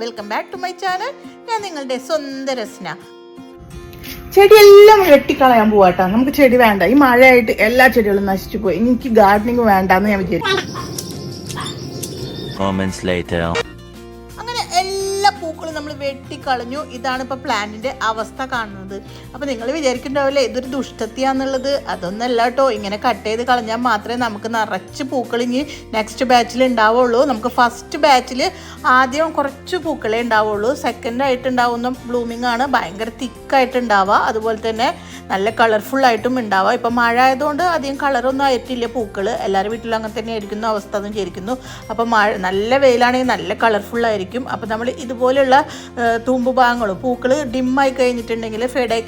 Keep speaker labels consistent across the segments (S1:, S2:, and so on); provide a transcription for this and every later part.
S1: Welcome back to my channel ഞാൻ നിങ്ങളുടെ സ്വന്തം രസ്ന.
S2: ചെടിയെല്ലാം വെട്ടിക്കളയാൻ പോവാട്ടോ. നമുക്ക് ചെടി വേണ്ട. ഈ മഴയായിട്ട് എല്ലാ ചെടികളും നശിച്ചു പോയി. എനിക്ക് ഗാർഡനിങ് വേണ്ടെന്ന് ഞാൻ വിചാരിച്ചു
S1: വെട്ടിക്കളഞ്ഞു. ഇതാണ് ഇപ്പോൾ പ്ലാന്റിന്റെ അവസ്ഥ കാണുന്നത്. അപ്പോൾ നിങ്ങൾ വിചാരിക്കുന്നുണ്ടാവില്ലേ ഇതൊരു ദുഷ്ടത്തിയാന്നുള്ളത്. അതൊന്നല്ല കേട്ടോ. ഇങ്ങനെ കട്ട് ചെയ്ത് കളഞ്ഞാൽ മാത്രമേ നമുക്ക് നിറച്ച് പൂക്കൾ ഇനി നെക്സ്റ്റ് ബാച്ചിൽ ഉണ്ടാവുള്ളൂ നമുക്ക് ഫസ്റ്റ് ബാച്ചിൽ ആദ്യം കുറച്ച് പൂക്കളേ ഉണ്ടാവുള്ളൂ സെക്കൻഡ് ആയിട്ട് ഉണ്ടാവുന്ന ബ്ലൂമിംഗ് ആണ്. ഭയങ്കര തിക്കായിട്ട് ഉണ്ടാവുക അതുപോലെ തന്നെ നല്ല കളർഫുൾ ആയിട്ടും ഉണ്ടാവുക ഇപ്പം മഴ ആയതുകൊണ്ട് അധികം കളറൊന്നും ആയിട്ടില്ല പൂക്കൾ എല്ലാവരുടെ വീട്ടിലും അങ്ങനെ തന്നെ ആയിരിക്കുന്ന അവസ്ഥ എന്ന് വിചാരിക്കുന്നു. അപ്പം മഴ നല്ല വെയിലാണെങ്കിൽ നല്ല കളർഫുൾ ആയിരിക്കും. അപ്പം നമ്മൾ ഇതുപോലെയുള്ള ആ, തൂമ്പ് ഭാഗങ്ങളും പൂക്കൾ ഡിമ്മായി കഴിഞ്ഞിട്ടുണ്ടെങ്കിൽ ഫെഡായി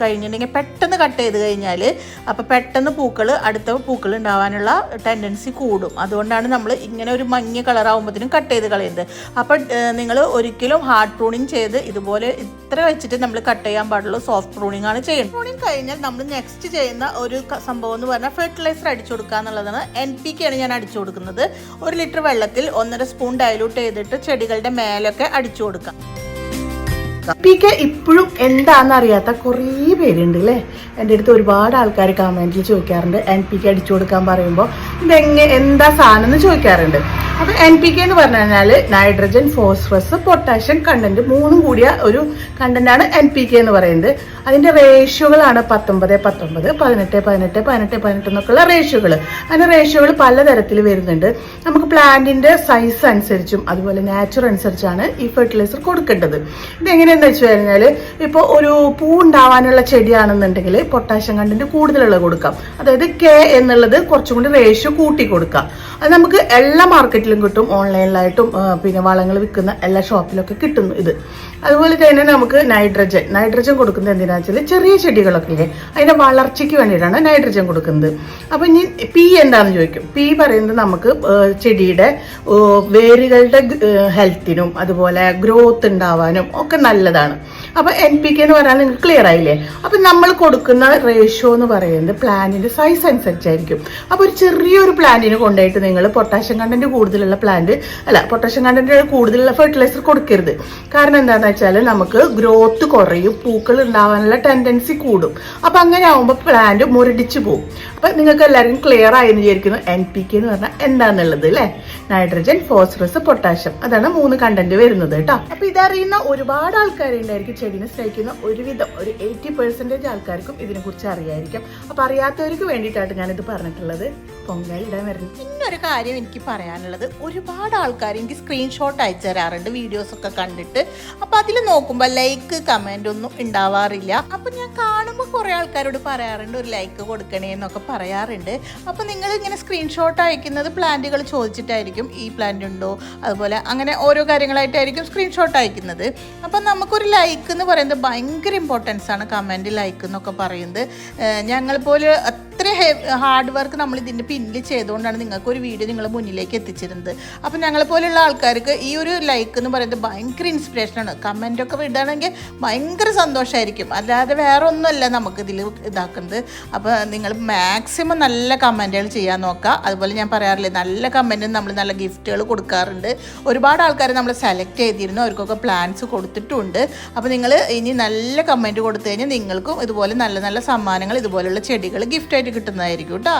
S1: കഴിഞ്ഞിട്ടുണ്ടെങ്കിൽ പെട്ടെന്ന് കട്ട് ചെയ്ത് കഴിഞ്ഞാൽ അപ്പോൾ പെട്ടെന്ന് പൂക്കൾ അടുത്ത പൂക്കൾ ഉണ്ടാവാനുള്ള ടെൻഡൻസി കൂടും. അതുകൊണ്ടാണ് നമ്മൾ ഇങ്ങനെ ഒരു മഞ്ഞ കളറാകുമ്പോഴത്തേനും കട്ട് ചെയ്ത് കളയുന്നത്. അപ്പം നിങ്ങൾ ഒരിക്കലും ഹാർഡ് പ്രൂണിങ് ചെയ്ത് ഇതുപോലെ ഇത്ര വെച്ചിട്ട് നമ്മൾ കട്ട് ചെയ്യാൻ പാടുള്ളൂ സോഫ്റ്റ് പ്രൂണിങ് ആണ് ചെയ്യുന്നത് പ്രൂണിങ് കഴിഞ്ഞാൽ നമ്മൾ നെക്സ്റ്റ് ചെയ്യുന്ന ഒരു സംഭവം എന്ന് പറഞ്ഞാൽ ഫെർട്ടിലൈസർ അടിച്ചു കൊടുക്കുക എന്നുള്ളതാണ്. എൻ പി കെ ആണ് ഞാൻ അടിച്ചു കൊടുക്കുന്നത്. ഒരു ലിറ്റർ വെള്ളത്തിൽ ഒന്നര സ്പൂൺ ഡയലൂട്ട് ചെയ്തിട്ട് ചെടികളുടെ മേലൊക്കെ അടിച്ചു കൊടുക്കാം
S2: പി കെ ഇപ്പോഴും എന്താണെന്ന് അറിയാത്ത കുറേ പേരുണ്ട് അല്ലേ എന്റെ അടുത്ത് ഒരുപാട് ആൾക്കാർ കമന്റിൽ ചോദിക്കാറുണ്ട്. എൻ പി കെ അടിച്ചു കൊടുക്കാൻ പറയുമ്പോൾ ഇതെങ്ങനെ എന്താ സാധനം? എന്ന് ചോദിക്കാറുണ്ട്. അപ്പോൾ എൻ പി കെ എന്ന് പറഞ്ഞു കഴിഞ്ഞാൽ നൈട്രജൻ ഫോസ്ഫറസ് പൊട്ടാഷ്യം കണ്ടന്റ് മൂന്നും കൂടിയ ഒരു കണ്ടന്റാണ് എൻ പി കെ എന്ന് പറയുന്നത്. അതിന്റെ റേഷ്യോകളാണ് പത്തൊമ്പത് പത്തൊമ്പത് പതിനെട്ട് പതിനെട്ട് പതിനെട്ട് പതിനെട്ട് എന്നൊക്കെയുള്ള റേഷ്യോകൾ അതിന്റെ റേഷ്യോകൾ പലതരത്തിൽ വരുന്നുണ്ട്. നമുക്ക് പ്ലാന്റിന്റെ സൈസ് അനുസരിച്ചും അതുപോലെ നാച്ചുറൽ അനുസരിച്ചാണ് ഈ ഫെർട്ടിലൈസർ കൊടുക്കേണ്ടത്. ഇത് ഇതെങ്ങനെയാണെന്ന് വെച്ച് കഴിഞ്ഞാൽ ഇപ്പോൾ ഒരു പൂ ഉണ്ടാവാനുള്ള ചെടിയാണെന്നുണ്ടെങ്കിൽ പൊട്ടാഷ്യം കണ്ടന്റ് കൂടുതലുള്ള കൊടുക്കാം. അതായത് കെ എന്നുള്ളത് കുറച്ചും കൂടി റേഷ്യോ കൂട്ടി കൊടുക്കാം. അത് നമുക്ക് എല്ലാ മാർക്കറ്റിലും കിട്ടും ഓൺലൈനിലായിട്ടും പിന്നെ വളങ്ങൾ വിൽക്കുന്ന എല്ലാ ഷോപ്പിലൊക്കെ കിട്ടുന്നു ഇത്. അതുപോലെ തന്നെ നമുക്ക് നൈട്രജൻ. നൈട്രജൻ കൊടുക്കുന്നത് എന്തിനാ വെച്ചാൽ ചെറിയ ചെടികളൊക്കെ ഇല്ലേ? അതിന്റെ വളർച്ചയ്ക്ക് വേണ്ടിയിട്ടാണ് നൈട്രജൻ കൊടുക്കുന്നത്. അപ്പോൾ ഇനി പി എന്താണെന്ന് ചോദിക്കും? പി പറയുന്നത് നമുക്ക് ചെടിയുടെ വേരുകളുടെ ഹെൽത്തിനും അതുപോലെ ഗ്രോത്ത് ഉണ്ടാവാനും ഒക്കെ നല്ലതാണ്. അപ്പൊ എൻ പി കെ എന്ന് പറഞ്ഞാൽ നിങ്ങൾക്ക് ക്ലിയർ ആയില്ലേ? അപ്പൊ നമ്മൾ കൊടുക്കുന്ന റേഷ്യോ എന്ന് പറയുന്നത് പ്ലാന്റിന്റെ സൈസ് അനുസരിച്ചായിരിക്കും. അപ്പൊ ഒരു ചെറിയൊരു പ്ലാന്റിന് കൊണ്ടുപോയിട്ട് നിങ്ങൾ പൊട്ടാഷ്യം കണ്ടന്റ് കൂടുതലുള്ള പ്ലാന്റ് അല്ല പൊട്ടാഷ്യം കണ്ടന്റ് കൂടുതലുള്ള ഫെർട്ടിലൈസർ കൊടുക്കരുത്. കാരണം എന്താണെന്ന് വെച്ചാൽ നമുക്ക് ഗ്രോത്ത് കുറയും പൂക്കൾ ഉണ്ടാവാനുള്ള ടെൻഡൻസി കൂടും. അപ്പൊ അങ്ങനെ ആവുമ്പോൾ പ്ലാന്റ് മുരടിച്ചു പോകും അപ്പൊ നിങ്ങൾക്ക് എല്ലാവർക്കും ക്ലിയർ ആയെന്ന് വിചാരിക്കുന്നു. എൻ പി കെ എന്ന് പറഞ്ഞാൽ എന്താണെന്നുള്ളത് അല്ലേ നൈട്രജൻ ഫോസ്ഫറസ് പൊട്ടാഷ്യം അതാണ് മൂന്ന് കണ്ടന്റ് വരുന്നത് കേട്ടോ. അപ്പൊ ഇതറിയുന്ന ഒരുപാട് ആൾക്കാരുണ്ടായിരിക്കും ചെടിനെ സ്നേഹിക്കുന്ന ഒരുവിധം. ഒരു എയ്റ്റി പെർസെന്റേജ് ആൾക്കാർക്കും ഇതിനെ കുറിച്ച് അറിയായിരിക്കും. അപ്പൊ അറിയാത്തവർക്ക് വേണ്ടിയിട്ടാണ് ഞാനിത് പറഞ്ഞിട്ടുള്ളത്. പൊങ്കലിടാൻ വരുന്നത്
S1: പിന്നൊരു കാര്യം എനിക്ക് പറയാനുള്ളത്. ഒരുപാട് ആൾക്കാർ എനിക്ക് സ്ക്രീൻഷോട്ട് അയച്ചു തരാറുണ്ട് വീഡിയോസ് ഒക്കെ കണ്ടിട്ട്. അപ്പം അതിൽ നോക്കുമ്പോൾ ലൈക്ക് കമന്റ് ഒന്നും ഉണ്ടാവാറില്ല. അപ്പം ഞാൻ കാണുമ്പോൾ കുറേ ആൾക്കാരോട് പറയാറുണ്ട് ഒരു ലൈക്ക് കൊടുക്കണേ എന്നൊക്കെ പറയാറുണ്ട്. അപ്പോൾ നിങ്ങൾ ഇങ്ങനെ സ്ക്രീൻഷോട്ട് അയക്കുന്നത് പ്ലാന്റുകൾ ചോദിച്ചിട്ടായിരിക്കും ഈ പ്ലാന്റ് ഉണ്ടോ? അതുപോലെ അങ്ങനെ ഓരോ കാര്യങ്ങളായിട്ടായിരിക്കും സ്ക്രീൻഷോട്ട് അയക്കുന്നത്. അപ്പം നമുക്കൊരു ലൈക്ക് എന്ന് പറയുന്നത് ഭയങ്കര ഇമ്പോർട്ടൻസ് ആണ്. കമന്റ് ലൈക്ക് എന്നൊക്കെ പറയുന്നത്. ഞങ്ങൾ പോലെ അത്ര ഹാർഡ് വർക്ക് നമ്മൾ ഇതിന്റെ പിന്നിൽ ചെയ്തുകൊണ്ടാണ് നിങ്ങൾക്ക് ഒരു വീഡിയോ നിങ്ങളുടെ മുന്നിലേക്ക് എത്തിച്ചിരുന്നത്. അപ്പോൾ ഞങ്ങളെ പോലെയുള്ള ആൾക്കാർക്ക് ഈ ഒരു ലൈക്ക് എന്ന് പറയുന്നത് ഭയങ്കര ഇൻസ്പിറേഷനാണ് കമന്റൊക്കെ ഇടുകയാണെങ്കിൽ ഭയങ്കര സന്തോഷമായിരിക്കും അല്ലാതെ വേറെ ഒന്നുമല്ല നമുക്ക് ഇതിൽ ഇതാക്കുന്നത്. അപ്പോൾ നിങ്ങൾ മാക്സിമം നല്ല കമന്റുകൾ ചെയ്യാൻ നോക്കുക. അതുപോലെ ഞാൻ പറയാറില്ലേ നല്ല കമന്റും നമ്മൾ നല്ല ഗിഫ്റ്റുകൾ കൊടുക്കാറുണ്ട്. ഒരുപാട് ആൾക്കാർ നമ്മൾ സെലക്ട് ചെയ്തിരുന്നു. അവർക്കൊക്കെ പ്ലാൻസ് കൊടുത്തിട്ടുണ്ട്. അപ്പോൾ നിങ്ങൾ ഇനി നല്ല കമന്റ് കൊടുത്തു കഴിഞ്ഞാൽ നിങ്ങൾക്കും ഇതുപോലെ നല്ല നല്ല സമ്മാനങ്ങൾ ഇതുപോലെയുള്ള ചെടികൾ ഗിഫ്റ്റായിട്ട് കിട്ടുന്നതായിരിക്കും കേട്ടോ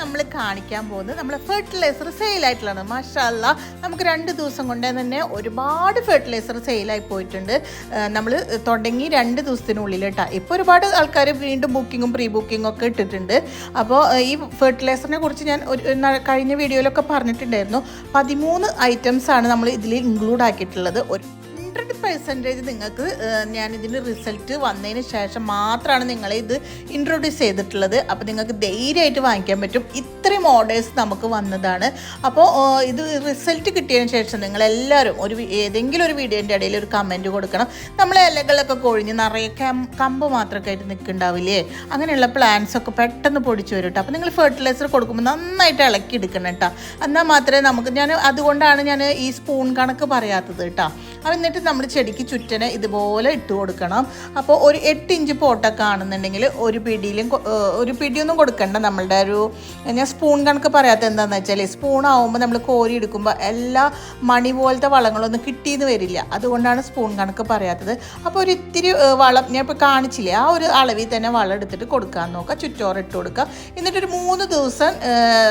S1: നമ്മൾ കാണിക്കാൻ പോകുന്നത് നമ്മൾ ഫെർട്ടിലൈസർ സെയിലായിട്ടുള്ളതാണ് മാഷല്ല നമുക്ക് രണ്ട് ദിവസം കൊണ്ട് തന്നെ ഒരുപാട് ഫെർട്ടിലൈസർ സെയിലായി പോയിട്ടുണ്ട്. നമ്മൾ തുടങ്ങി രണ്ട് ദിവസത്തിനുള്ളിൽ കേട്ടോ ഇപ്പോൾ ഒരുപാട് ആൾക്കാർ വീണ്ടും ബുക്കിങ്ങും പ്രീ ബുക്കിങ്ങും ഒക്കെ ഇട്ടിട്ടുണ്ട്. അപ്പോൾ ഈ ഫെർട്ടിലൈസറിനെ കുറിച്ച് ഞാൻ ഒരു കഴിഞ്ഞ വീഡിയോയിലൊക്കെ പറഞ്ഞിട്ടുണ്ടായിരുന്നു. പതിമൂന്ന് ഐറ്റംസ് ആണ് നമ്മൾ ഇതിൽ ഇൻക്ലൂഡ് ആക്കിയിട്ടുള്ളത്. ഒരു പെർസെന്റേജ് നിങ്ങൾക്ക് ഞാൻ ഇതിന്റെ റിസൾട്ട് വന്നതിന് ശേഷം മാത്രമാണ് നിങ്ങളെ ഇത് ഇൻട്രൊഡ്യൂസ് ചെയ്തിട്ടുള്ളത്. അപ്പോൾ നിങ്ങൾക്ക് ധൈര്യമായിട്ട് വാങ്ങിക്കാൻ പറ്റും. ഇത്രയും ഓർഡേഴ്സ് നമുക്ക് വന്നതാണ്. അപ്പോൾ ഇത് റിസൾട്ട് കിട്ടിയതിന് ശേഷം നിങ്ങളെല്ലാവരും ഒരു ഏതെങ്കിലും ഒരു വീഡിയോന്റെ ഇടയിൽ ഒരു കമന്റ് കൊടുക്കണം. നമ്മൾ ഇലകളൊക്കെ കൊഴിഞ്ഞ് നിറയെ കമ്പ് മാത്രമൊക്കെ ആയിട്ട് നിൽക്കുന്നുണ്ടാവില്ലേ? അങ്ങനെയുള്ള പ്ലാന്റ്സ് ഒക്കെ പെട്ടെന്ന് പൊടിച്ചു വരും കേട്ടോ അപ്പോൾ നിങ്ങൾ ഫെർട്ടിലൈസർ കൊടുക്കുമ്പോൾ നന്നായിട്ട് ഇളക്കി എടുക്കണം കേട്ടോ എന്നാൽ മാത്രമേ നമുക്ക് ഞാൻ അതുകൊണ്ടാണ് ഞാൻ ഈ സ്പൂൺ കണക്ക് പറയാത്തത് കേട്ടോ അപ്പോൾ എന്നിട്ട് നമ്മൾ ചെടിക്ക് ചുറ്റനെ ഇതുപോലെ ഇട്ട് കൊടുക്കണം. അപ്പോൾ ഒരു എട്ട് ഇഞ്ച് പോട്ടൊക്കെ ആണെന്നുണ്ടെങ്കിൽ ഒരു പിടിയിലും ഒരു പിടിയൊന്നും കൊടുക്കണ്ട. നമ്മളുടെ ഒരു ഞാൻ സ്പൂൺ കണക്ക് പറയാത്ത എന്താണെന്ന് വെച്ചാൽ സ്പൂൺ ആവുമ്പോൾ നമ്മൾ കോരി എടുക്കുമ്പോൾ എല്ലാ മണി പോലത്തെ വളങ്ങളൊന്നും കിട്ടിയെന്ന് വരില്ല. അതുകൊണ്ടാണ് സ്പൂൺ കണക്ക് പറയാത്തത്. അപ്പോൾ ഒരു ഇത്തിരി വളം ഞാൻ ഇപ്പോൾ കാണിച്ചില്ലേ ആ ഒരു അളവിൽ തന്നെ വളം എടുത്തിട്ട് കൊടുക്കാൻ നോക്കുക ചുറ്റോറിട്ട് കൊടുക്കുക എന്നിട്ടൊരു മൂന്ന് ദിവസം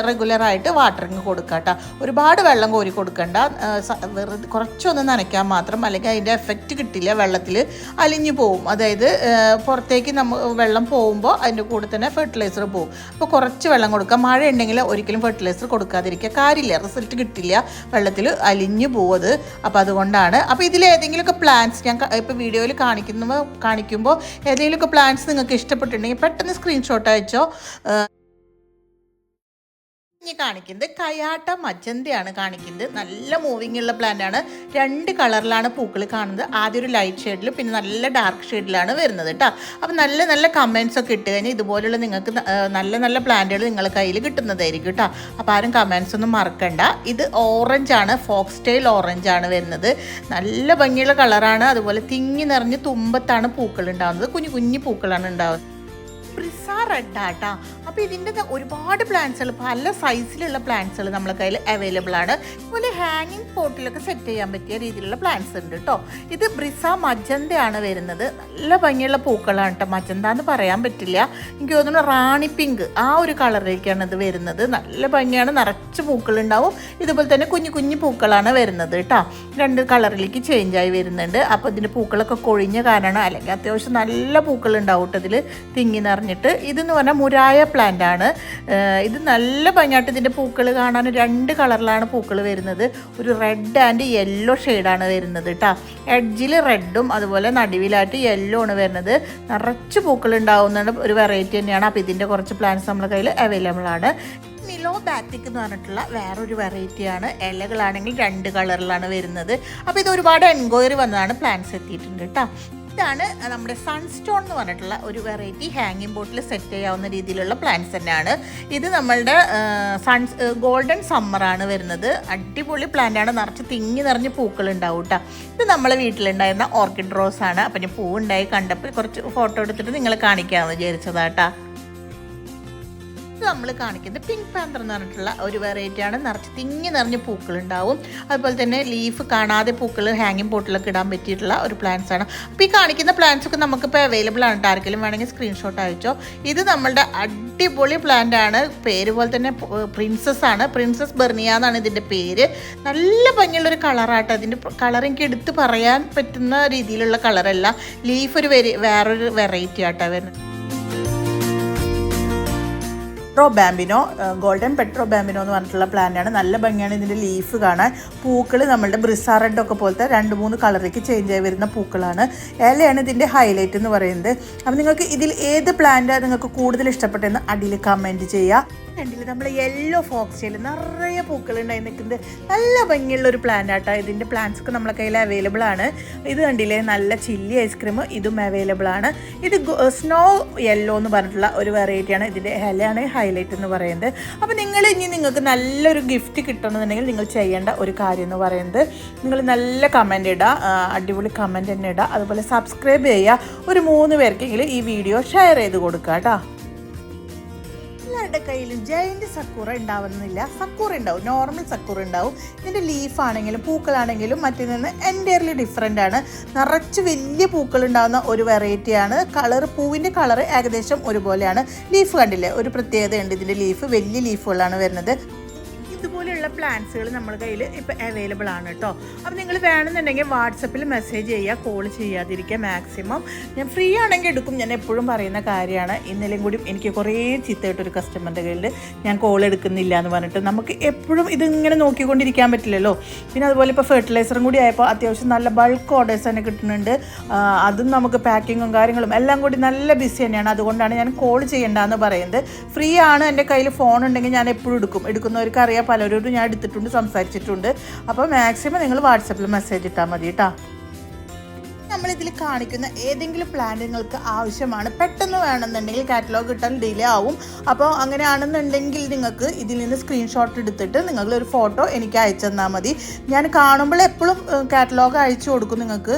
S1: റെഗുലറായിട്ട് വാട്ടറിങ് കൊടുക്കുക കേട്ടോ ഒരുപാട് വെള്ളം കോരി കൊടുക്കണ്ട. വെറുതെ കുറച്ചൊന്ന് നനയ്ക്കാൻ മാത്രം അല്ലെങ്കിൽ അതിന്റെ എഫക്റ്റ് കിട്ടില്ല വെള്ളത്തിൽ അലിഞ്ഞു പോവും. അതായത് പുറത്തേക്ക് നമ്മൾ വെള്ളം പോകുമ്പോൾ അതിന്റെ കൂടെ തന്നെ ഫെർട്ടിലൈസർ പോവും. അപ്പോൾ കുറച്ച് വെള്ളം കൊടുക്കുക മഴ ഉണ്ടെങ്കിൽ ഒരിക്കലും ഫെർട്ടിലൈസർ കൊടുക്കാതിരിക്കുക. കാര്യമില്ല. റിസൾട്ട് കിട്ടില്ല. വെള്ളത്തിൽ അലിഞ്ഞു പോവത്. അപ്പോൾ അതുകൊണ്ടാണ്. അപ്പോൾ ഇതിൽ ഏതെങ്കിലുമൊക്കെ പ്ലാന്റ്സ് ഞാൻ ഇപ്പോൾ വീഡിയോയിൽ കാണിക്കുന്ന കാണിക്കുമ്പോൾ ഏതെങ്കിലുമൊക്കെ പ്ലാന്റ്സ് നിങ്ങൾക്ക് ഇഷ്ടപ്പെട്ടിട്ടുണ്ടെങ്കിൽ പെട്ടെന്ന് സ്ക്രീൻഷോട്ട് അയച്ചോ. ഇനി കാണിക്കുന്നത് കയാട്ട മജന്തയാണ് കാണിക്കുന്നത്. നല്ല മൂവിങ് ഉള്ള പ്ലാന്റ് ആണ്. രണ്ട് കളറിലാണ് പൂക്കൾ കാണുന്നത്. ആദ്യം ഒരു ലൈറ്റ് ഷെയ്ഡിൽ പിന്നെ നല്ല ഡാർക്ക് ഷെയ്ഡിലാണ് വരുന്നത് കേട്ടോ അപ്പം നല്ല നല്ല കമൻസ് ഒക്കെ ഇട്ട് കഴിഞ്ഞാൽ ഇതുപോലുള്ള നിങ്ങൾക്ക് നല്ല നല്ല പ്ലാന്റുകൾ നിങ്ങളുടെ കയ്യിൽ കിട്ടുന്നതായിരിക്കും കേട്ടോ അപ്പോൾ ആരും കമൻസ് ഒന്നും മറക്കണ്ട. ഇത് ഓറഞ്ച് ആണ്. ഫോക്സ് ടെയിൽ ഓറഞ്ച് ആണ് വരുന്നത്. നല്ല ഭംഗിയുള്ള കളറാണ് അതുപോലെ തിങ്ങി നിറഞ്ഞ് തുമ്പത്താണ് പൂക്കൾ ഉണ്ടാകുന്നത് കുഞ്ഞു കുഞ്ഞു പൂക്കളാണ് ഉണ്ടാകുന്നത് പ്രിസ റെഡ് ആട്ടാ അപ്പോൾ ഇതിന്റെ ഒരുപാട് പ്ലാന്റ്സുകൾ പല സൈസിലുള്ള പ്ലാന്റ്സുകൾ നമ്മളെ കയ്യിൽ അവൈലബിൾ ആണ്. അതുപോലെ ഹാങ്ങിങ് പോട്ടിലൊക്കെ സെറ്റ് ചെയ്യാൻ പറ്റിയ രീതിയിലുള്ള പ്ലാന്റ്സ് ഉണ്ട് കേട്ടോ ഇത് ബ്രിസ മജന്തയാണ് വരുന്നത്. നല്ല ഭംഗിയുള്ള പൂക്കളാണ് കേട്ടോ മജന്ത എന്ന് പറയാൻ പറ്റില്ല. എനിക്ക് തോന്നുന്നു റാണി പിങ്ക് ആ ഒരു കളറിലേക്കാണ് ഇത് വരുന്നത്. നല്ല ഭംഗിയാണ്. നിറച്ച് പൂക്കളുണ്ടാവും. ഇതുപോലെ തന്നെ കുഞ്ഞു കുഞ്ഞു പൂക്കളാണ് വരുന്നത് കേട്ടോ രണ്ട് കളറിലേക്ക് ചേഞ്ച് ആയി വരുന്നുണ്ട്. അപ്പോൾ ഇതിന്റെ പൂക്കളൊക്കെ കൊഴിഞ്ഞ കാരണം അല്ലെങ്കിൽ അത്യാവശ്യം നല്ല പൂക്കൾ ഉണ്ടാവും കേട്ടോ ഇതിൽ തിങ്ങി നിറഞ്ഞിട്ട്. ഇതെന്ന് പറഞ്ഞാൽ മുരായ പ്ലാന്റ് ഏഹ് ഇത് നല്ല ഭംഗിയായിട്ട് ഇതിന്റെ പൂക്കൾ കാണാൻ രണ്ട് കളറിലാണ് പൂക്കൾ വരുന്നത്. ഒരു റെഡ് ആൻഡ് യെല്ലോ ഷെയ്ഡാണ് വരുന്നത് കേട്ടോ എഡ്ജിൽ റെഡും അതുപോലെ നടുവിലായിട്ട് യെല്ലോ ആണ് വരുന്നത്. നിറച്ച് പൂക്കൾ ഉണ്ടാവുന്ന ഒരു വെറൈറ്റി തന്നെയാണ്. അപ്പോൾ ഇതിന്റെ കുറച്ച് പ്ലാന്റ്സ് നമ്മുടെ കയ്യിൽ അവൈലബിൾ ആണ്. മിലോ ബാത്തിക് എന്ന് പറഞ്ഞിട്ടുള്ള വേറൊരു വെറൈറ്റിയാണ് ഇലകളാണെങ്കിൽ രണ്ട് കളറിലാണ് വരുന്നത്. അപ്പോൾ ഇത് ഒരുപാട് എൻക്വയറി വന്നതാണ് പ്ലാന്റ്സ് എത്തിയിട്ടുണ്ട് കേട്ടോ ഇതാണ് നമ്മുടെ സൺസ്റ്റോൺ എന്ന് പറഞ്ഞിട്ടുള്ള ഒരു വെറൈറ്റി ഹാങ്ങിങ് ബോട്ടിൽ സെറ്റ് ചെയ്യാവുന്ന രീതിയിലുള്ള പ്ലാന്റ്സ് തന്നെയാണ്. ഇത് നമ്മളുടെ സൺസ് ഗോൾഡൻ സമ്മറാണ് വരുന്നത്. അടിപൊളി പ്ലാന്റ് ആണ്. നിറച്ച് തിങ്ങി നിറഞ്ഞ് പൂക്കൾ ഉണ്ടാവും കേട്ടോ ഇത് നമ്മളെ വീട്ടിലുണ്ടായിരുന്ന ഓർക്കിഡ് റോസ് ആണ്. അപ്പം ഞാൻ പൂവുണ്ടായി കണ്ടപ്പോൾ കുറച്ച് ഫോട്ടോ എടുത്തിട്ട് നിങ്ങളെ കാണിക്കാമെന്ന് വിചാരിച്ചതാട്ടാ ഇത് നമ്മൾ കാണിക്കുന്നത് പിങ്ക് പാന്തർ എന്ന് പറഞ്ഞിട്ടുള്ള ഒരു വെറൈറ്റി ആണ്. നിറച്ച് തിങ്ങി നിറഞ്ഞ പൂക്കൾ ഉണ്ടാവും അതുപോലെ തന്നെ ലീഫ് കാണാതെ പൂക്കൾ ഹാങ്ങിങ് പോട്ടിലൊക്കെ ഇടാൻ പറ്റിയിട്ടുള്ള ഒരു പ്ലാന്റ്സ് ആണ്. അപ്പോൾ ഈ കാണിക്കുന്ന പ്ലാന്റ്സ് ഒക്കെ നമുക്കിപ്പോൾ അവൈലബിൾ ആണ്. ആർക്കെങ്കിലും വേണമെങ്കിൽ സ്ക്രീൻഷോട്ട് അയച്ചോ. ഇത് നമ്മളുടെ അടിപൊളി പ്ലാന്റ് ആണ്. പേര് പോലെ തന്നെ പ്രിൻസസ് ആണ്. പ്രിൻസസ് ബെർണിയ എന്നാണ് ഇതിന്റെ പേര്. നല്ല ഭംഗിയുള്ളൊരു കളറാട്ടോ അതിന്റെ കളർ എനിക്ക് എടുത്ത് പറയാൻ പറ്റുന്ന രീതിയിലുള്ള കളറല്ല ലീഫ് ഒരു വെരി വേറൊരു വെറൈറ്റി ആട്ടോ വരുന്നത്. Petro Bambino golden Petro Bambino എന്ന് പറഞ്ഞിട്ടുള്ള പ്ലാന്റാണ് നല്ല ഭംഗിയാണ് ഇതിന്റെ ലീഫ് കാണാൻ. പൂക്കൾ നമ്മളുടെ ബ്രിസാ ഒക്കെ പോലത്തെ രണ്ട് മൂന്ന് കളറിലേക്ക് ചേഞ്ച് ആയി വരുന്ന പൂക്കളാണ്. ഇലയാണ് ഇതിന്റെ ഹൈലൈറ്റ് എന്ന് പറയുന്നത്. അപ്പം നിങ്ങൾക്ക് ഇതിൽ ഏത് പ്ലാന്റാണ് നിങ്ങൾക്ക് കൂടുതൽ ഇഷ്ടപ്പെട്ടെന്ന് അടിയിൽ കമന്റ് ചെയ്യുക. കണ്ടില്ല? നമ്മൾ യെല്ലോ ഫോക്സിൽ നിറയെ പൂക്കൾ ഉണ്ടായി നിൽക്കുന്നത്. നല്ല ഭംഗിയുള്ള ഒരു പ്ലാന്റ് ആട്ടോ. ഇതിന്റെ പ്ലാന്റ്സ് ഒക്കെ നമ്മളെ കയ്യിൽ അവൈലബിൾ ആണ്. ഇത് കണ്ടില്ലേ? നല്ല ചില്ലി ഐസ്ക്രീം ഇതും അവൈലബിൾ ആണ്. ഇത് സ്നോ യെല്ലോ എന്ന് പറഞ്ഞിട്ടുള്ള ഒരു വെറൈറ്റിയാണ് ഇതിന്റെ ഹെലയാണ് ഹൈലൈറ്റ് എന്ന് പറയുന്നത്. അപ്പോൾ നിങ്ങൾ ഇനി നിങ്ങൾക്ക് നല്ലൊരു ഗിഫ്റ്റ് കിട്ടണമെന്നുണ്ടെങ്കിൽ നിങ്ങൾ ചെയ്യേണ്ട ഒരു കാര്യം എന്ന് പറയുന്നത് നിങ്ങൾ നല്ല കമന്റ് ഇടുക അടിപൊളി കമന്റ് തന്നെ ഇടുക അതുപോലെ സബ്സ്ക്രൈബ് ചെയ്യുക. ഒരു മൂന്ന് പേർക്കെങ്കിലും ഈ വീഡിയോ ഷെയർ ചെയ്ത് കൊടുക്കുക കേട്ടോ. എല്ലാവരുടെ കയ്യിലും ജയന്റ് സക്കൂറ ഉണ്ടാവുന്നില്ല. സക്കൂറ ഉണ്ടാവും. നോർമൽ സക്കൂറ ഉണ്ടാവും. ഇതിന്റെ ലീഫ് ആണെങ്കിലും പൂക്കളാണെങ്കിലും മറ്റേ നിന്ന് എന്റയർലി ഡിഫറെന്റ് ആണ്. നിറച്ച് വലിയ പൂക്കൾ ഉണ്ടാകുന്ന ഒരു വെറൈറ്റിയാണ് കളർ പൂവിന്റെ കളർ ഏകദേശം ഒരുപോലെയാണ്. ലീഫ് കണ്ടില്ലേ? ഒരു പ്രത്യേകതയുണ്ട് ഇതിന്റെ ലീഫ് വലിയ ലീഫുകളാണ് വരുന്നത്. ഇതുപോലെയുള്ള പ്ലാൻസുകൾ നമ്മുടെ കയ്യിൽ ഇപ്പോൾ അവൈലബിൾ ആണ് കേട്ടോ അപ്പോൾ നിങ്ങൾ വേണമെന്നുണ്ടെങ്കിൽ വാട്സപ്പിൽ മെസ്സേജ് ചെയ്യുക കോൾ ചെയ്യാതിരിക്കുക മാക്സിമം ഞാൻ ഫ്രീ ആണെങ്കിൽ എടുക്കും. ഞാൻ എപ്പോഴും പറയുന്ന കാര്യമാണ്. ഇന്നലെയും കൂടി എനിക്ക് കുറേ ചീത്തയായിട്ടൊരു കസ്റ്റമറിന്റെ കയ്യിൽ ഞാൻ കോൾ എടുക്കുന്നില്ല എന്ന് പറഞ്ഞിട്ട് നമുക്ക് എപ്പോഴും ഇതിങ്ങനെ നോക്കിക്കൊണ്ടിരിക്കാൻ പറ്റില്ലല്ലോ. പിന്നെ അതുപോലെ ഇപ്പോൾ ഫെർട്ടിലൈസറും കൂടി ആയപ്പോൾ അത്യാവശ്യം നല്ല ബൾക്ക് ഓർഡേഴ്സ് തന്നെ കിട്ടുന്നുണ്ട്. അതും നമുക്ക് പാക്കിങ്ങും കാര്യങ്ങളും എല്ലാം കൂടി നല്ല ബിസി തന്നെയാണ്. അതുകൊണ്ടാണ് ഞാൻ കോൾ ചെയ്യേണ്ടതെന്ന് പറയുന്നത്. ഫ്രീ ആണ് എന്റെ കയ്യിൽ ഫോൺ ഉണ്ടെങ്കിൽ ഞാൻ എപ്പോഴും എടുക്കും. എടുക്കുന്നവർക്ക് അറിയാം പലരോടും ഞാൻ എടുത്തിട്ടുണ്ട് സംസാരിച്ചിട്ടുണ്ട്. അപ്പോൾ മാക്സിമം നിങ്ങൾ വാട്സപ്പിൽ മെസ്സേജ് ഇട്ടാൽ മതി കേട്ടോ നമ്മൾ ഇതിൽ കാണിക്കുന്ന ഏതെങ്കിലും പ്ലാൻ നിങ്ങൾക്ക് ആവശ്യമാണ്. പെട്ടെന്ന് വേണമെന്നുണ്ടെങ്കിൽ കാറ്റലോഗ് കിട്ടാൻ ഡിലേ ആവും. അപ്പോൾ അങ്ങനെയാണെന്നുണ്ടെങ്കിൽ നിങ്ങൾക്ക് ഇതിൽ നിന്ന് സ്ക്രീൻഷോട്ട് എടുത്തിട്ട് നിങ്ങൾ ഒരു ഫോട്ടോ എനിക്ക് അയച്ചു തന്നാൽ മതി. ഞാൻ കാണുമ്പോൾ എപ്പോഴും കാറ്റലോഗ് അയച്ചു കൊടുക്കും നിങ്ങൾക്ക്.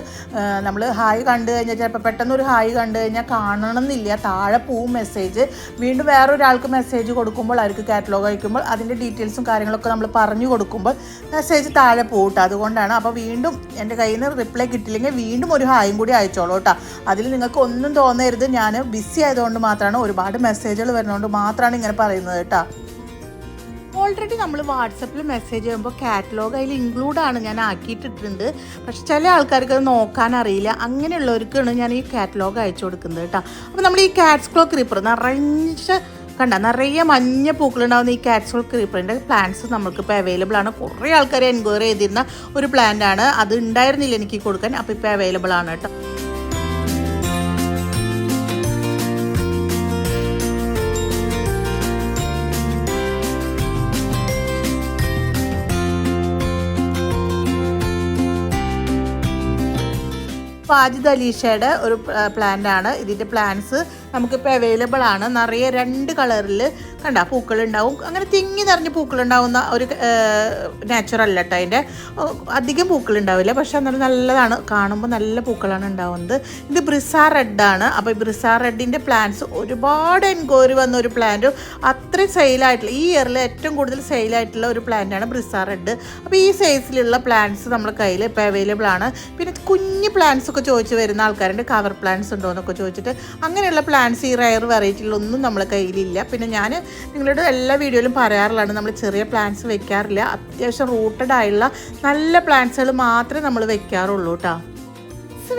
S1: നമ്മൾ ഹായ് കണ്ടു കഴിഞ്ഞാൽ ചിലപ്പോൾ പെട്ടെന്ന് ഒരു ഹായ് കണ്ടു കഴിഞ്ഞാൽ കാണണമെന്നില്ല. താഴെ പോവും മെസ്സേജ് വീണ്ടും വേറൊരാൾക്ക് മെസ്സേജ് കൊടുക്കുമ്പോൾ അവർക്ക് കാറ്റലോഗ് അയക്കുമ്പോൾ അതിന്റെ ഡീറ്റെയിൽസും കാര്യങ്ങളൊക്കെ നമ്മൾ പറഞ്ഞു കൊടുക്കുമ്പോൾ മെസ്സേജ് താഴെ പോകട്ടെ അതുകൊണ്ടാണ്. അപ്പോൾ വീണ്ടും എന്റെ കയ്യിൽ നിന്ന് റിപ്ലൈ കിട്ടില്ലെങ്കിൽ വീണ്ടും ഒരു ഹായും കൂടി അയച്ചോളൂ കേട്ടോ. അതിൽ നിങ്ങൾക്ക് ഒന്നും തോന്നരുത്. ഞാൻ ബിസി ആയതുകൊണ്ട് മാത്രമാണ് ഒരുപാട് മെസ്സേജുകൾ വരുന്നതുകൊണ്ട് മാത്രമാണ് ഇങ്ങനെ പറയുന്നത് കേട്ടോ. ഓൾറെഡി നമ്മൾ വാട്സപ്പിൽ മെസ്സേജ് ചെയ്യുമ്പോൾ കാറ്റലോഗ് അതിൽ ഇൻക്ലൂഡ് ആണ് ഞാൻ ആക്കിയിട്ടിട്ടുണ്ട്. പക്ഷെ ചില ആൾക്കാർക്ക് അത് നോക്കാൻ അറിയില്ല. അങ്ങനെയുള്ളവർക്കാണ് ഞാൻ ഈ കാറ്റലോഗ് അയച്ചു കൊടുക്കുന്നത് കേട്ടോ. അപ്പോൾ നമ്മൾ ഈ കാറ്റ്സ് ക്ലോ ക്രീപ്പർ നിറഞ്ഞ കണ്ട നിറയെ മഞ്ഞ പൂക്കളുണ്ടാവുന്ന ഈ കാറ്റ്സോൾ ക്രീപ്പറിന്റെ പ്ലാന്റ്സ് നമ്മൾക്കിപ്പോൾ അവൈലബിൾ ആണ്. കുറേ ആൾക്കാർ എൻക്വയറി ചെയ്തിരുന്ന ഒരു പ്ലാന്റ് ആണ്. അത് ഉണ്ടായിരുന്നില്ല എനിക്ക് കൊടുക്കാൻ. അപ്പോൾ ഇപ്പോൾ അവൈലബിൾ ആണ് കേട്ടോ. വാജിദ് അലീഷയുടെ ഒരു പ്ലാന്റ് ആണ്. ഇതിന്റെ പ്ലാന്റ്സ് നമുക്കിപ്പോൾ അവൈലബിൾ ആണ്. നിറയെ രണ്ട് കളറിൽ കണ്ട പൂക്കളുണ്ടാവും. അങ്ങനെ തിങ്ങി നിറഞ്ഞ് പൂക്കളുണ്ടാവുന്ന ഒരു നാച്ചുറൽ കേട്ടോ അതിന്റെ അധികം പൂക്കളുണ്ടാവില്ല. പക്ഷെ എന്നാലും നല്ലതാണ്. കാണുമ്പോൾ നല്ല പൂക്കളാണ് ഉണ്ടാവുന്നത്. ഇത് ബ്രിസ റെഡാണ് അപ്പോൾ ഈ ബ്രിസ റെഡിന്റെ പ്ലാന്റ്സ് ഒരുപാട് എൻക്വയറി വന്ന ഒരു പ്ലാന്റും അത്രയും സെയിലായിട്ടുള്ള ഈ ഇയറിൽ ഏറ്റവും കൂടുതൽ സെയിലായിട്ടുള്ള ഒരു പ്ലാന്റാണ് ബ്രിസ റെഡ്. അപ്പോൾ ഈ സൈസിലുള്ള പ്ലാന്റ്സ് നമ്മുടെ കയ്യിൽ ഇപ്പോൾ അവൈലബിൾ ആണ്. പിന്നെ കുഞ്ഞ് പ്ലാന്റ്സ് ഒക്കെ ചോദിച്ച് വരുന്ന ആൾക്കാരുണ്ട്. കവർ പ്ലാന്റ്സ് ഉണ്ടോ എന്നൊക്കെ ചോദിച്ചിട്ട് അങ്ങനെയുള്ള പ്ലാന്റ്സ് ഈ റയർ വെറൈറ്റിയിലൊന്നും നമ്മൾ കയ്യിലില്ല. പിന്നെ ഞാൻ നിങ്ങളോട് എല്ലാ വീഡിയോയിലും പറയാറുള്ളതാണ് നമ്മൾ ചെറിയ പ്ലാന്റ്സ് വെക്കാറില്ല. അത്യാവശ്യം റൂട്ടഡ് ആയുള്ള നല്ല പ്ലാന്റ്സുകൾ മാത്രമേ നമ്മൾ വെക്കാറുള്ളൂ കേട്ടോ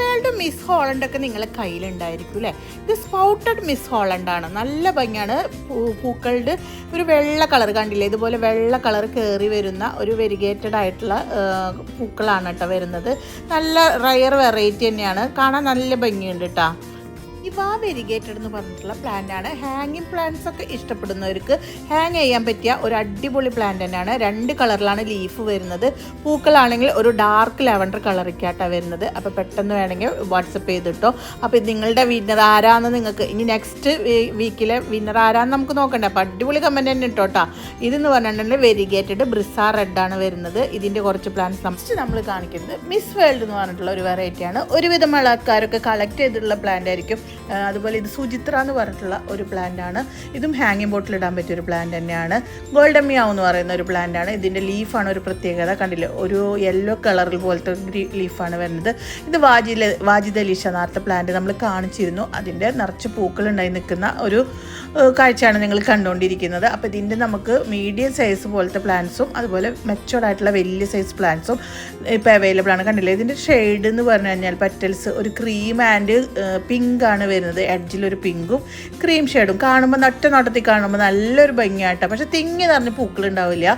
S1: വേൾഡ് മിസ് ഹോളണ്ട് ഒക്കെ നിങ്ങളെ കയ്യിലുണ്ടായിരിക്കും അല്ലേ ഇത് സ്പൗട്ടഡ് മിസ് ഹോളണ്ട് ആണ്. നല്ല ഭംഗിയാണ്. പൂക്കളുടെ ഒരു വെള്ള കളർ കണ്ടില്ലേ? ഇതുപോലെ വെള്ള കളർ കയറി വരുന്ന ഒരു വെരിഗേറ്റഡ് ആയിട്ടുള്ള പൂക്കളാണ് കേട്ടോ വരുന്നത്. നല്ല റയർ വെറൈറ്റി തന്നെയാണ്. കാണാൻ നല്ല ഭംഗിയുണ്ട് കേട്ടോ ഇവ വെരിഗേറ്റഡ് എന്ന് പറഞ്ഞിട്ടുള്ള പ്ലാന്റ് ആണ്. ഹാങ്ങിങ് പ്ലാന്റ്സ് ഒക്കെ ഇഷ്ടപ്പെടുന്നവർക്ക് ഹാങ് ചെയ്യാൻ പറ്റിയ ഒരു അടിപൊളി പ്ലാന്റ് തന്നെയാണ്. രണ്ട് കളറിലാണ് ലീഫ് വരുന്നത്. പൂക്കളാണെങ്കിൽ ഒരു ഡാർക്ക് ലെവൻഡർ കളറൊക്കെയായിട്ടാണ് വരുന്നത്. അപ്പോൾ പെട്ടെന്ന് വേണമെങ്കിൽ വാട്സപ്പ് ചെയ്തിട്ടോ. അപ്പോൾ നിങ്ങളുടെ വിന്നർ ആരാന്ന് നിങ്ങൾക്ക് ഇനി നെക്സ്റ്റ് വീക്കിലെ വിന്നർ ആരാന്ന് നമുക്ക് നോക്കണ്ടേ. അപ്പോൾ അടിപൊളി കമന്റ് തന്നെ ഇട്ടോട്ടാ. ഇതെന്ന് പറഞ്ഞിട്ടുണ്ടെങ്കിൽ വെരിഗേറ്റഡ് ബ്രിസാർ റെഡ് ആണ് വരുന്നത്. ഇതിന്റെ കുറച്ച് പ്ലാന്റ്സ് നെക്സ്റ്റ് നമ്മൾ കാണിക്കുന്നത് മിസ് വേൾഡ് എന്ന് പറഞ്ഞിട്ടുള്ള ഒരു വെറൈറ്റിയാണ് ഒരുവിധം ആൾക്കാരൊക്കെ കളക്ട് ചെയ്തിട്ടുള്ള പ്ലാന്റ് ആയിരിക്കും. അതുപോലെ ഇത് സുചിത്ര എന്ന് പറഞ്ഞിട്ടുള്ള ഒരു പ്ലാന്റ് ആണ്. ഇതും ഹാങ്ങിങ് ബോട്ടിൽ ഇടാൻ പറ്റിയ ഒരു പ്ലാന്റ് തന്നെയാണ്. ഗോൾഡൻ മിയാവ് എന്ന് പറയുന്ന ഒരു പ്ലാന്റ് ആണ്. ഇതിന്റെ ലീഫാണ് ഒരു പ്രത്യേകത. കണ്ടില്ലേ? ഒരു യെല്ലോ കളറിൽ പോലത്തെ ലീഫാണ് വരുന്നത്. ഇത് വാജില വാജിദലീഷ നേരത്തെ പ്ലാന്റ് നമ്മൾ കാണിച്ചിരുന്നു. അതിന്റെ നിറച്ച് പൂക്കളുണ്ടായി നിൽക്കുന്ന ഒരു കാഴ്ചയാണ് നിങ്ങൾ കണ്ടുകൊണ്ടിരിക്കുന്നത് അപ്പോൾ ഇതിന്റെ നമുക്ക് മീഡിയം സൈസ് പോലത്തെ പ്ലാന്റ്സും അതുപോലെ മെച്ചോർഡ് ആയിട്ടുള്ള വലിയ സൈസ് പ്ലാന്റ്സും ഇപ്പോൾ അവൈലബിൾ ആണ്. കണ്ടില്ലേ? ഇതിന്റെ ഷെയ്ഡ് എന്ന് പറഞ്ഞു കഴിഞ്ഞാൽ പറ്റൽസ് ഒരു ക്രീം ആൻഡ് പിങ്ക് ആണ് വരുന്നത്. എഡ്ജിലൊരു പിങ്കും ക്രീം ഷെയ്ഡും കാണുമ്പോൾ നട്ട നോട്ടത്തിൽ കാണുമ്പോൾ നല്ലൊരു ഭംഗിയായിട്ടാണ് പക്ഷേ തിങ്ങി നിറഞ്ഞ് പൂക്കളുണ്ടാവില്ല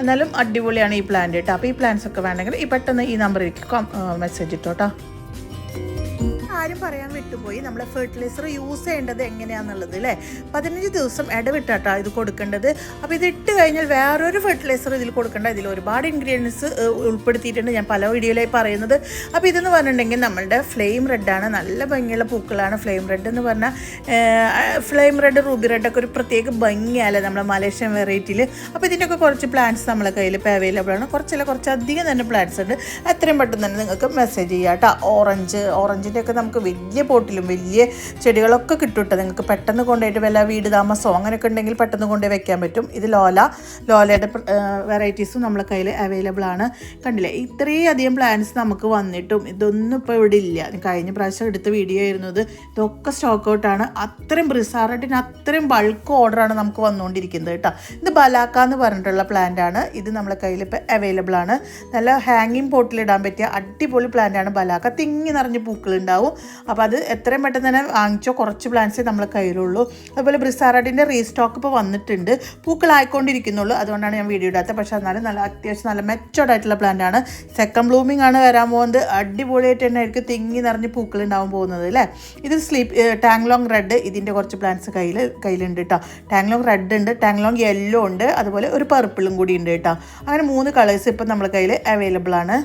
S1: എന്നാലും അടിപൊളിയാണ് ഈ പ്ലാന്റ് കേട്ടോ. അപ്പോൾ ഈ പ്ലാന്റ്സ് ഒക്കെ വേണമെങ്കിൽ ഈ പെട്ടെന്ന് ഈ നമ്പറിലേക്ക് മെസ്സേജ് ഇട്ടോട്ടോ. കാര്യം പറയാൻ വിട്ടുപോയി. നമ്മൾ ഫെർട്ടിലൈസർ യൂസ് ചെയ്യേണ്ടത് എങ്ങനെയാണെന്നുള്ളത് അല്ലേ പതിനഞ്ച് ദിവസം ഇടവിട്ടാട്ടോ ഇത് കൊടുക്കേണ്ടത്. അപ്പോൾ ഇത് ഇട്ട് കഴിഞ്ഞാൽ വേറൊരു ഫെർട്ടിലൈസർ ഇതിൽ കൊടുക്കേണ്ട. ഇതിൽ ഒരുപാട് ഇൻഗ്രീഡിയൻസ് ഉൾപ്പെടുത്തിയിട്ടുണ്ട്. ഞാൻ പല വീഡിയോയിലായി പറയുന്നത്. അപ്പോൾ ഇതെന്ന് പറഞ്ഞിട്ടുണ്ടെങ്കിൽ നമ്മളുടെ ഫ്ലെയിം റെഡാണ് നല്ല ഭംഗിയുള്ള പൂക്കളാണ് ഫ്ലെയിം റെഡ് എന്ന് പറഞ്ഞാൽ ഫ്ലെയിം റെഡ് റൂബി റെഡൊക്കെ ഒരു പ്രത്യേക ഭംഗിയല്ലേ നമ്മളെ മലേഷ്യൻ വെറൈറ്റിയിൽ അപ്പോൾ ഇതിന്റെയൊക്കെ കുറച്ച് പ്ലാന്റ്സ് നമ്മളെ കയ്യിൽ ഇപ്പോൾ അവൈലബിൾ ആണ്. കുറച്ചല്ല കുറച്ചധികം തന്നെ പ്ലാന്റ്സ് ഉണ്ട്. എത്രയും പെട്ടെന്ന് തന്നെ നിങ്ങൾക്ക് മെസ്സേജ് ചെയ്യാം കേട്ടോ ഓറഞ്ച് ഓറഞ്ചിന്റെ ഒക്കെ നമുക്ക് വലിയ പോട്ടിലും വലിയ ചെടികളൊക്കെ കിട്ടും നിങ്ങൾക്ക് പെട്ടെന്ന് കൊണ്ടുപോയിട്ട് വല്ല വീട് താമസമോ അങ്ങനെയൊക്കെ ഉണ്ടെങ്കിൽ പെട്ടെന്ന് കൊണ്ടുപോയി വെക്കാൻ പറ്റും. ഇത് ലോല. ലോലയുടെ വെറൈറ്റീസും നമ്മളെ കയ്യിൽ അവൈലബിൾ ആണ്. കണ്ടില്ലേ? ഇത്രയും അധികം പ്ലാന്റ്സ് നമുക്ക് വന്നിട്ടും ഇതൊന്നും ഇപ്പോൾ ഇവിടെ ഇല്ല. കഴിഞ്ഞ പ്രാവശ്യം എടുത്ത വീഡിയോ ആയിരുന്നു ഇത്. ഇതൊക്കെ സ്റ്റോക്ക് ഔട്ടാണ് അത്രയും ബ്രിസാറട്ടിന് അത്രയും ബൾക്ക് ഓർഡറാണ് നമുക്ക് വന്നുകൊണ്ടിരിക്കുന്നത് കേട്ടോ ഇത് ബലാക്ക എന്ന് പറഞ്ഞിട്ടുള്ള പ്ലാന്റ് ആണ്. ഇത് നമ്മളെ കയ്യിൽ ഇപ്പോൾ അവൈലബിൾ ആണ്. നല്ല ഹാങ്ങിങ് പോട്ടിലിടാൻ പറ്റിയ അടിപൊളി പ്ലാന്റ് ആണ് ബലാക്ക. തിങ്ങി നിറഞ്ഞ് പൂക്കളുണ്ടാവും അപ്പോൾ അത് എത്രയും പെട്ടെന്ന് തന്നെ വാങ്ങിച്ചോ കുറച്ച് പ്ലാന്റ്സേ നമ്മളെ കയ്യിലുള്ളൂ. അതുപോലെ ബ്രിസാറാഡിന്റെ റീസ്റ്റോക്ക് ഇപ്പോൾ വന്നിട്ടുണ്ട്. പൂക്കളായിക്കൊണ്ടിരിക്കുന്നുള്ളൂ. അതുകൊണ്ടാണ് ഞാൻ വീഡിയോ ഇടാത്തത്. പക്ഷേ എന്നാലും നല്ല അത്യാവശ്യം നല്ല മെച്ചോർഡ് ആയിട്ടുള്ള പ്ലാന്റ് ആണ്. സെക്കൻഡ് ബ്ലൂമിംഗ് ആണ് വരാൻ പോകുന്നത്. അടിപൊളിയായിട്ട് തന്നെ ആയിരിക്കും തിങ്ങി നിറഞ്ഞ് പൂക്കൾ ഉണ്ടാവാൻ പോകുന്നത് അല്ലേ? ഇത് സ്ലീപ്പ് ടാങ്ലോങ് റെഡ് ഇതിന്റെ കുറച്ച് പ്ലാന്റ്സ് കയ്യിൽ കയ്യിലുണ്ട് കേട്ടോ ടാങ്ലോങ് റെഡ് ഉണ്ട് ടാങ്ലോങ് യെല്ലോ ഉണ്ട് അതുപോലെ ഒരു പർപ്പിളും കൂടി ഉണ്ട് കേട്ടോ അങ്ങനെ മൂന്ന് കളേഴ്സ് ഇപ്പം നമ്മുടെ കയ്യിൽ അവൈലബിൾ ആണ്.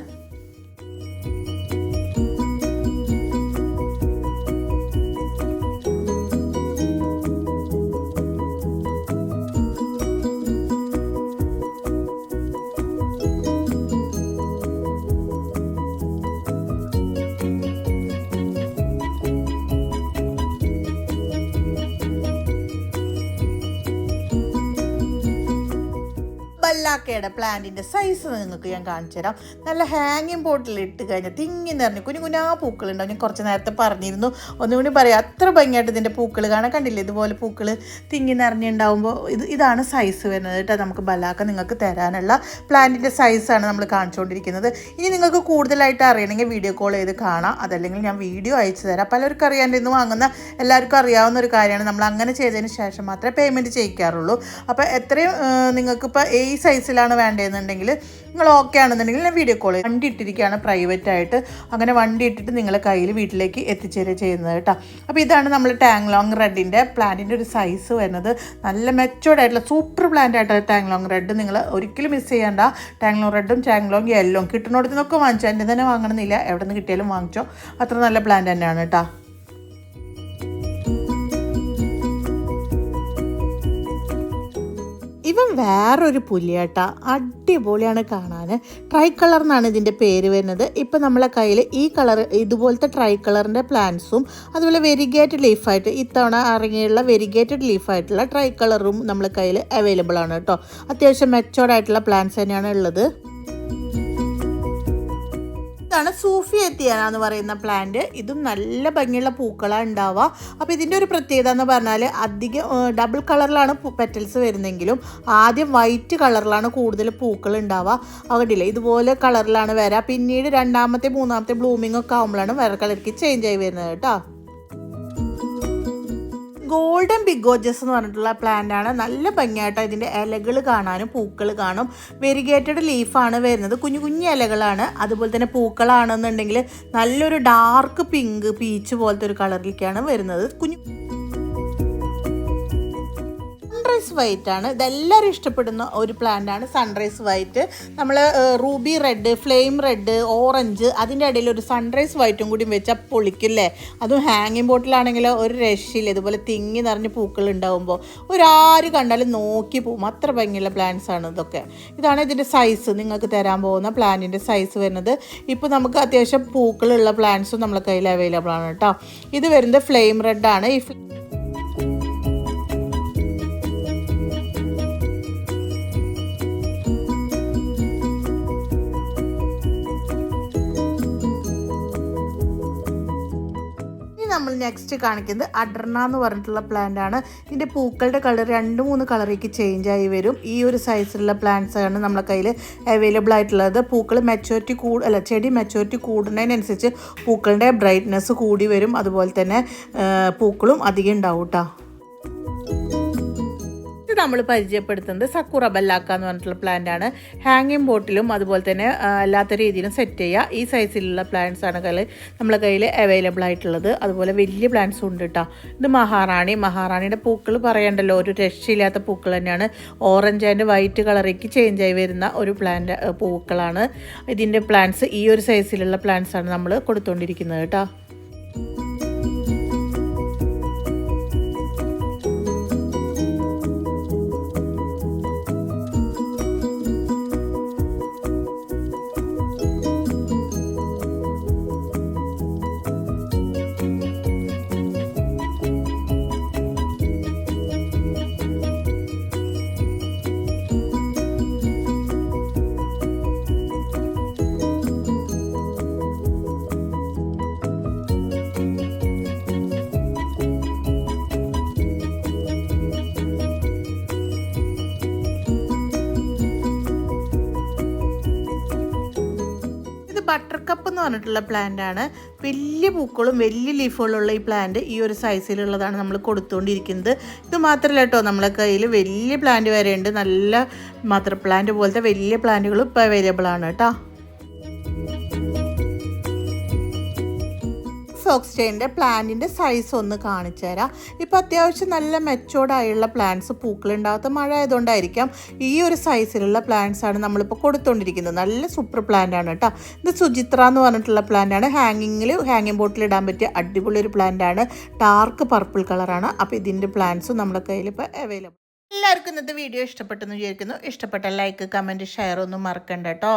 S1: ബലാക്കയുടെ പ്ലാന്റിന്റെ സൈസ് നിങ്ങൾക്ക് ഞാൻ കാണിച്ചു തരാം. നല്ല ഹാങ്ങിങ് ബോട്ടിൽ ഇട്ട് കഴിഞ്ഞാൽ തിങ്ങി നിറഞ്ഞ് കുഞ്ഞു കുഞ്ഞാ പൂക്കളുണ്ടാവും ഞാൻ കുറച്ച് നേരത്തെ പറഞ്ഞിരുന്നു. ഒന്നുകൂടി പറയാം അത്ര ഭംഗിയായിട്ട് ഇതിന്റെ പൂക്കൾ കാണാൻ കണ്ടില്ലേ ഇതുപോലെ പൂക്കൾ തിങ്ങി നിറഞ്ഞുണ്ടാവുമ്പോൾ ഇത് ഇതാണ് സൈസ് വരുന്നത് കേട്ടോ. നമുക്ക് ബലാക്ക നിങ്ങൾക്ക് തരാനുള്ള പ്ലാന്റിന്റെ സൈസാണ് നമ്മൾ കാണിച്ചുകൊണ്ടിരിക്കുന്നത് ഇനി നിങ്ങൾക്ക് കൂടുതലായിട്ട് അറിയണമെങ്കിൽ വീഡിയോ കോൾ ചെയ്ത് കാണാം. അതല്ലെങ്കിൽ ഞാൻ വീഡിയോ അയച്ചു തരാം. പലർക്കും അറിയാണ്ട് ഇന്ന് വാങ്ങുന്ന എല്ലാവർക്കും അറിയാവുന്ന ഒരു കാര്യമാണ്. നമ്മൾ അങ്ങനെ ചെയ്തതിന് ശേഷം മാത്രമേ പേയ്മെന്റ് ചെയ്യിക്കാറുള്ളൂ. അപ്പോൾ എത്രയും നിങ്ങൾക്കിപ്പോൾ ഈ ഈ സൈസിലാണ് വേണ്ടതെന്നുണ്ടെങ്കിൽ നിങ്ങൾ ഓക്കെ ആണെന്നുണ്ടെങ്കിൽ ഞാൻ വീഡിയോ കോൾ വണ്ടി ഇട്ടിരിക്കുകയാണ് പ്രൈവറ്റ് ആയിട്ട്. അങ്ങനെ വണ്ടി ഇട്ടിട്ട് നിങ്ങളെ കയ്യിൽ വീട്ടിലേക്ക് എത്തിച്ചേരുക ചെയ്യുന്നത് കേട്ടോ. അപ്പോൾ ഇതാണ് നമ്മൾ ടാങ് ലോങ് റെഡിന്റെ പ്ലാന്റിന്റെ ഒരു സൈസ് വരുന്നത്. നല്ല മെച്ചോർഡ് ആയിട്ടുള്ള സൂപ്പർ പ്ലാന്റ് ആയിട്ടുള്ള ടാങ് ലോങ് റെഡ് നിങ്ങൾ ഒരിക്കലും മിസ് ചെയ്യേണ്ട. ടാങ് ലോങ് റെഡും ടാങ്ലോങ് ലോങ് കിട്ടുന്നിടത്ത് നിന്നൊക്കെ വാങ്ങിച്ചോ. എന്റെ തന്നെ വാങ്ങണമെന്നില്ല. എവിടെ നിന്ന് കിട്ടിയാലും വാങ്ങിച്ചോ. അത്ര നല്ല പ്ലാന്റ് തന്നെയാണ് കേട്ടോ. ഇവൻ വേറൊരു പുലിയേട്ട. അടിപൊളിയാണ് കാണാൻ. ട്രൈ കളർ എന്നാണ് ഇതിന്റെ പേര് വരുന്നത്. ഇപ്പം നമ്മളെ കയ്യിൽ ഈ കളർ ഇതുപോലത്തെ ട്രൈ കളറിന്റെ പ്ലാന്റ്സും അതുപോലെ വെരിഗേറ്റഡ് ലീഫായിട്ട് ഇത്തവണ ഇറങ്ങിയുള്ള വെരിഗേറ്റഡ് ലീഫായിട്ടുള്ള ട്രൈ കളറും നമ്മളെ കയ്യിൽ അവൈലബിൾ ആണ് കേട്ടോ. അത്യാവശ്യം മെച്ചോർഡായിട്ടുള്ള പ്ലാന്റ്സ് തന്നെയാണ് ഉള്ളത്. ഇതാണ് സൂഫി എത്തിയാന എന്ന് പറയുന്ന പ്ലാന്റ് ഇതും നല്ല ഭംഗിയുള്ള പൂക്കളാണ് ഉണ്ടാവുക. അപ്പോൾ ഇതിന്റെ ഒരു പ്രത്യേകത എന്ന് പറഞ്ഞാൽ അധികം ഡബിൾ കളറിലാണ് പെറ്റൽസ് വരുന്നെങ്കിലും ആദ്യം വൈറ്റ് കളറിലാണ് കൂടുതൽ പൂക്കൾ ഉണ്ടാവുക. അവിടില്ല ഇതുപോലെ കളറിലാണ് വരിക പിന്നീട് രണ്ടാമത്തെ മൂന്നാമത്തെ ബ്ലൂമിംഗ് ഒക്കെ ആകുമ്പോഴാണ് വേറെ കളർക്ക് ചേഞ്ച് ആയി വരുന്നത് കേട്ടോ. ഗോൾഡൻ ബിഗോജസ് എന്ന് പറഞ്ഞിട്ടുള്ള പ്ലാന്റ് ആണ്. നല്ല ഭംഗിയായിട്ട് ഇതിന്റെ ഇലകൾ കാണാനും പൂക്കൾ കാണും. വെരിഗേറ്റഡ് ലീഫാണ് വരുന്നത്. കുഞ്ഞു കുഞ്ഞു ഇലകളാണ്. അതുപോലെ തന്നെ പൂക്കളാണെന്നുണ്ടെങ്കിൽ നല്ലൊരു ഡാർക്ക് പിങ്ക് പീച്ച് പോലത്തെ ഒരു കളറിലേക്കാണ് വരുന്നത്. കുഞ്ഞു സൺറൈസ് വൈറ്റ് ആണ്. ഇതെല്ലാവരും ഇഷ്ടപ്പെടുന്ന ഒരു പ്ലാന്റ് ആണ് സൺറൈസ് വൈറ്റ് നമ്മൾ ruby red flame red orange അതിന്റെ ഇടയിൽ ഒരു സൺറൈസ് വൈറ്റും കൂടി വെച്ചാൽ പൊളിക്കില്ലേ അതും ഹാങ്ങിങ് ബോട്ടിലാണെങ്കിൽ ഒരു രക്ഷയില്ല. ഇതുപോലെ തിങ്ങി നിറഞ്ഞ് പൂക്കൾ ഉണ്ടാകുമ്പോൾ ഒരാര് കണ്ടാലും നോക്കി പോകും അത്ര ഭംഗിയുള്ള പ്ലാന്റ്സ് ആണ് ഇതൊക്കെ. ഇതാണ് ഇതിന്റെ സൈസ് നിങ്ങൾക്ക് തരാൻ പോകുന്ന പ്ലാന്റിന്റെ സൈസ് വരുന്നത്. ഇപ്പോൾ നമുക്ക് അത്യാവശ്യം പൂക്കളുള്ള പ്ലാന്റ്സും നമ്മളെ കയ്യിൽ അവൈലബിൾ ആണ് കേട്ടോ. ഇത് വരുന്നത് ഫ്ലെയിം റെഡ് ആണ്. ഈ നെക്സ്റ്റ് കാണിക്കുന്നത് അഡർണ എന്ന് പറഞ്ഞിട്ടുള്ള പ്ലാന്റ് ആണ്. ഇതിന്റെ പൂക്കളുടെ കളർ രണ്ട് മൂന്ന് കളറേക്ക് ചേഞ്ച് ആയി വരും. ഈ ഒരു സൈസിലുള്ള പ്ലാന്റ്സ് ആണ് നമ്മളെ കയ്യിൽ അവൈലബിൾ ആയിട്ടുള്ളത്. പൂക്കൾ മെച്ചോറിറ്റി കൂ അല്ല ചെടി മെച്ചോറിറ്റി കൂടുന്നതിനനുസരിച്ച് പൂക്കളുടെ ബ്രൈറ്റ്നെസ് കൂടി വരും. അതുപോലെ തന്നെ പൂക്കളും അധികം ഉണ്ടാവും കേട്ടോ നമ്മൾ പരിചയപ്പെടുത്തുന്നത് സക്കൂറ ബല്ലാക്ക എന്ന് പറഞ്ഞിട്ടുള്ള പ്ലാന്റ് ആണ്. ഹാങ്ങിങ് ബോട്ടിലും അതുപോലെ തന്നെ അല്ലാത്ത രീതിയിലും സെറ്റ് ചെയ്യുക ഈ സൈസിലുള്ള പ്ലാന്റ്സ് ആണ് കയ്യിൽ നമ്മളെ കയ്യിൽ അവൈലബിൾ ആയിട്ടുള്ളത്. അതുപോലെ വലിയ പ്ലാന്റ്സും ഉണ്ട് കേട്ടോ ഇത് മഹാറാണി. മഹാറാണിയുടെ പൂക്കൾ പറയണ്ടല്ലോ. ഒരു രക്ഷയില്ലാത്ത പൂക്കൾ തന്നെയാണ്. ഓറഞ്ച് ആൻഡ് വൈറ്റ് കളറേക്ക് ചേഞ്ച് ആയി വരുന്ന ഒരു പ്ലാന്റ് പൂക്കളാണ്. ഇതിന്റെ പ്ലാന്റ്സ് ഈ ഒരു സൈസിലുള്ള പ്ലാന്റ്സ് ആണ് നമ്മൾ കൊടുത്തുകൊണ്ടിരിക്കുന്നത് കേട്ടോ എന്ന് പറഞ്ഞിട്ടുള്ള പ്ലാന്റ് ആണ്. വലിയ പൂക്കളും വലിയ ലീഫുകളുള്ള ഈ പ്ലാന്റ് ഈ ഒരു സൈസിലുള്ളതാണ് നമ്മൾ കൊടുത്തുകൊണ്ടിരിക്കുന്നത് ഇത് മാത്രമല്ല കേട്ടോ നമ്മളെ കയ്യിൽ വലിയ പ്ലാന്റ് വരെയുണ്ട്. നല്ല മദർ പ്ലാന്റ് പോലത്തെ വലിയ പ്ലാന്റുകളും ഇപ്പോൾ അവൈലബിൾ ആണ് കേട്ടോ ഫോക്സ്റ്റൈന്റെ പ്ലാന്റിന്റെ സൈസ് ഒന്ന് കാണിച്ചു തരാം. ഇപ്പോൾ അത്യാവശ്യം നല്ല മെച്ചോർഡായുള്ള പ്ലാന്റ്സ് പൂക്കളുണ്ടാകാത്ത മഴ ആയതുകൊണ്ടായിരിക്കാം ഈ ഒരു സൈസിലുള്ള പ്ലാന്റ്സ് ആണ് നമ്മളിപ്പോൾ കൊടുത്തുകൊണ്ടിരിക്കുന്നത് നല്ല സൂപ്പർ പ്ലാന്റ് ആണ് കേട്ടോ. ഇത് സുചിത്ര എന്ന് പറഞ്ഞിട്ടുള്ള പ്ലാന്റ് ആണ്. ഹാങ്ങിങ്ങിൽ ഹാങ്ങിങ് ബോട്ടിൽ ഇടാൻ പറ്റിയ അടിപൊളി ഒരു പ്ലാന്റ് ആണ്. ഡാർക്ക് പർപ്പിൾ കളറാണ് അപ്പോൾ ഇതിന്റെ പ്ലാന്റ്സും നമ്മുടെ കയ്യിൽ ഇപ്പോൾ അവൈലബിൾ എല്ലാവർക്കും ഇന്നത്തെ വീഡിയോ ഇഷ്ടപ്പെട്ടെന്ന് വിചാരിക്കുന്നു. ഇഷ്ടപ്പെട്ട ലൈക്ക് കമന്റ് ഷെയർ ഒന്നും മറക്കണ്ട കേട്ടോ.